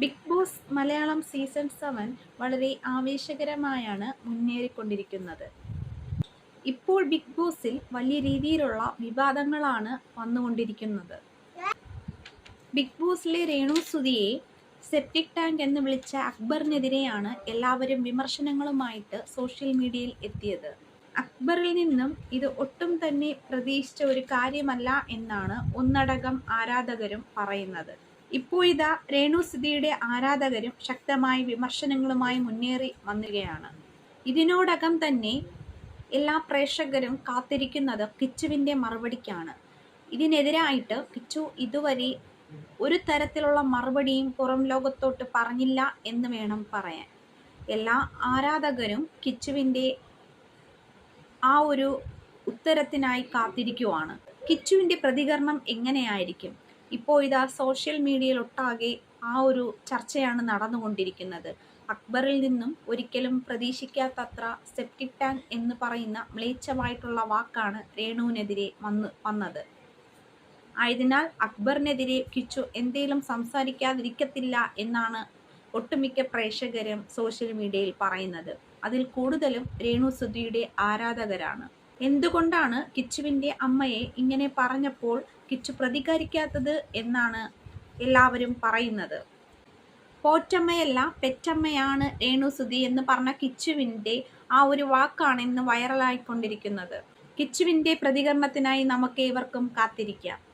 Bigg Boss Malayalam season seven വളരെ ആവേശകരമായാണ് മുന്നേറിക്കൊണ്ടിരിക്കുന്നത്. ഇപ്പോൾ ബിഗ് ബോസിൽ വലിയ രീതിയിലുള്ള വിവാദങ്ങളാണ് വന്നുകൊണ്ടിരിക്കുന്നത്. ബിഗ് ബോസിലെ രേണു സുധിയെ സെപ്റ്റിക് ടാങ്ക് എന്ന് വിളിച്ച അക്ബറിനെതിരെയാണ് എല്ലാവരും വിമർശനങ്ങളുമായിട്ട് സോഷ്യൽ മീഡിയയിൽ എത്തിയത്. അക്ബറിൽ നിന്നും ഇത് ഒട്ടും തന്നെ പ്രതീക്ഷിച്ച ഒരു കാര്യമല്ല എന്നാണ് ഒന്നടങ്കം ആരാധകരും പറയുന്നത്. ഇപ്പോഴിതാ രേണു സുധിയുടെ ആരാധകരും ശക്തമായി വിമർശനങ്ങളുമായി മുന്നേറി വന്നുകയാണ് ഇതിനോടകം തന്നെ എല്ലാ പ്രേക്ഷകരും കാത്തിരിക്കുന്നത് കിച്ചുവിന്റെ മറുപടിക്കാണ്. ഇതിനെതിരായിട്ട് കിച്ചു ഇതുവരെ ഒരു തരത്തിലുള്ള മറുപടിയും പുറം ലോകത്തോട്ട് പറഞ്ഞില്ല എന്ന് വേണം പറയാൻ. എല്ലാ ആരാധകരും കിച്ചുവിന്റെ ആ ഒരു ഉത്തരത്തിനായി കാത്തിരിക്കുവാണ്. കിച്ചുവിന്റെ പ്രതികരണം എങ്ങനെയായിരിക്കും? ഇപ്പോൾ ഇതാ സോഷ്യൽ മീഡിയയിൽ ഒട്ടാകെ ആ ഒരു ചർച്ചയാണ് നടന്നുകൊണ്ടിരിക്കുന്നത്. അക്ബറിൽ നിന്നും ഒരിക്കലും പ്രതീക്ഷിക്കാത്തത്ര സെപ്റ്റിക് ടാങ്ക് എന്ന് പറയുന്ന മ്ലേച്ഛമായിട്ടുള്ള വാക്കാണ് രേണുവിനെതിരെ വന്ന് വന്നത്. ആയതിനാൽ അക്ബറിനെതിരെ കിച്ചു എന്തേലും സംസാരിക്കാതിരിക്കത്തില്ല എന്നാണ് ഒട്ടുമിക്ക പ്രേക്ഷകരും സോഷ്യൽ മീഡിയയിൽ പറയുന്നത്. അതിൽ കൂടുതലും രേണു സുധിയുടെ ആരാധകരാണ്. എന്തുകൊണ്ടാണ് കിച്ചുവിന്റെ അമ്മയെ ഇങ്ങനെ പറഞ്ഞപ്പോൾ കിച്ചു പ്രതികരിക്കാത്തത് എന്നാണ് എല്ലാവരും പറയുന്നത്? പോറ്റമ്മയല്ല പെറ്റമ്മയാണ് രേണു സുധി എന്ന് പറഞ്ഞ കിച്ചുവിന്റെ ആ ഒരു വാക്കാണ് ഇന്ന് വൈറലായിക്കൊണ്ടിരിക്കുന്നത്. കിച്ചുവിന്റെ പ്രതികരണത്തിനായി നമുക്ക് ഏവർക്കും കാത്തിരിക്കാം.